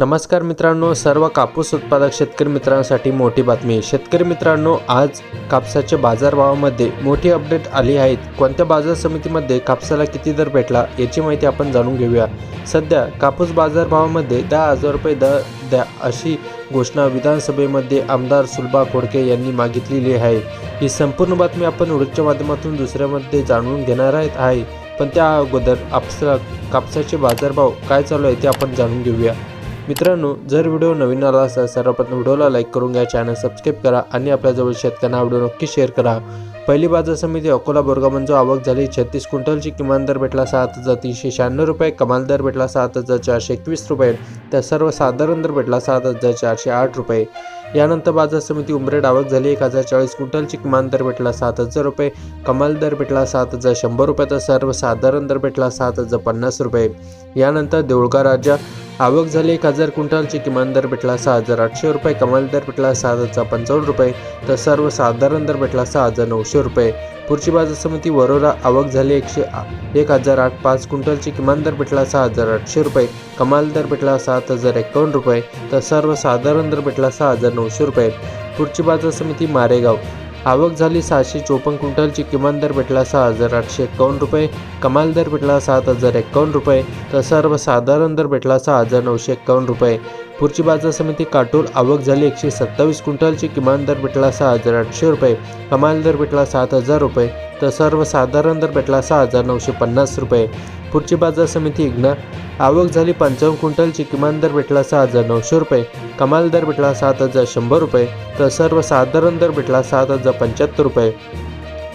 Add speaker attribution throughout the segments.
Speaker 1: नमस्कार मित्रांनो सर्व कापूस उत्पादक शेतकरी मित्रांसाठी मोठी बातमी. शेतकरी मित्रांनो आज कापसाच्या बाजारभावामध्ये मोठी अपडेट आली आहेत कोणत्या बाजार समितीमध्ये कापसाला किती दर भेटला याची माहिती आपण जाणून घेऊया. सध्या कापूस बाजारभावामध्ये दहा हजार रुपये दर द्या अशी घोषणा विधानसभेमध्ये आमदार सुलभा खोडके यांनी मागितलेली आहे. ही संपूर्ण बातमी आपण वृत्तच्या माध्यमातून दुसऱ्यामध्ये जाणून घेणार आहेत आहे. पण त्या अगोदर आपसा कापसाचे बाजारभाव काय चालू आहे ते आपण जाणून घेऊया. मित्रांनो जर व्हिडिओ नवीन आला असेल सर्वप्रथम व्हिडिओला लाईक करून घ्या चॅनल सबस्क्राईब करा आणि आपल्याजवळ शेतकऱ्यांना व्हिडिओ नक्की शेअर करा. पहिली बाजार समिती अकोला बोरगामंजो म्हणजे आवक झाली. छत्तीस क्विंटलची किमान दर भेटला सात हजार तीनशे शहाण्णव रुपये कमाल दर भेटला सात हजार चारशे एकवीस रुपये तर सर्वसाधारण दर भेटला सात हजार चारशे आठ रुपये. यानंतर बाजार समिती उमरेड आवक झाली. एक हजार चाळीस क्विंटलची किमान दर भेटला सात हजार रुपये कमाल दर भेटला सात हजार शंभर रुपये तर सर्वसाधारण दर भेटला सात हजार पन्नास रुपये. यानंतर देऊळगा राजा आवक झाली एक हजार क्विंटलची किमान दर भेटला सहा हजार आठशे रुपये कमाल दर भेटला सहा हजार पंचावन्न रुपये तर सर्वसाधारण दर भेटला सहा हजार नऊशे रुपये. पुढची बाजार समिती वरोरा आवक झाली एकशे एक हजार आठ पाच क्विंटलची किमान दर भेटला सहा हजार आठशे रुपये कमाल दर भेटला सात हजार एकावन्न रुपये तर सर्वसाधारण दर भेटला सहा हजार नऊशे रुपये. पुढची बाजार समिती मारेगाव आवक झाली सहाशे चोपन्न क्विंटलची किमान दर भेटला सहा हजार आठशे एकावन्न रुपये. कमाल दर भेटला सात हजार एकावन्न रुपये. तर सर्वसाधारण दर भेटला सहा हजार नऊशे एकावन्न रुपये. पुढची बाजार समिती काटोल आवक झाली. एकशे सत्तावीस क्विंटलची किमान दर भेटला सहा हजार आठशे रुपये. कमाल दर भेटला सात हजार रुपये. तर सर्वसाधारण दर भेटला सहा हजार नऊशे पन्नास रुपये. पुढची बाजार समिती इग्ना आवक झाली पंचावन्न क्विंटलची किमान दर भेटला सहा हजार नऊशे रुपये. कमाल दर भेटला सात हजार शंभर रुपये. तर सर्वसाधारण दर भेटला सात हजार पंच्याहत्तर रुपये.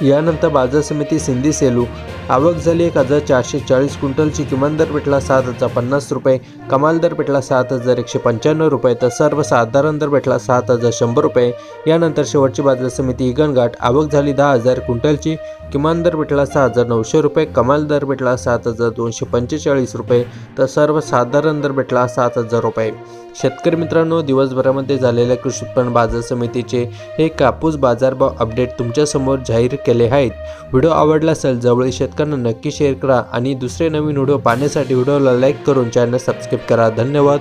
Speaker 1: यानंतर बाजार समिती सिंधी सेलू. आवक झाली एक हजार चारशे चाळीस क्विंटलची. किमान दर भेटला सात हजार पन्नास रुपये. कमाल दर भेटला सात हजार एकशे पंच्याण्णव रुपये. तर सर्वसाधारण दर भेटला सात हजार शंभर रुपये. यानंतर शेवटची बाजार समिती इगनघाट आवक झाली दहा हजार क्विंटलची. किमान दर भेटला सहा हजार नऊशे रुपये. कमाल दर भेटला सात हजार दोनशे पंचेचाळीस रुपये. तर सर्वसाधारण दर भेटला सात हजार रुपये. शेतकरी मित्रांनो दिवसभरामध्ये झालेल्या कृषी उत्पन्न बाजार समितीचे हे कापूस बाजारभाव अपडेट तुमच्यासमोर जाहीर केले आहेत. व्हिडिओ आवडला असेल जवळील शेतकऱ्यांना नक्की शेअर करा आणि दुसरे नवीन व्हिडिओ पाहण्यासाठी व्हिडिओला लाईक करून चॅनल सबस्क्राईब करा. धन्यवाद.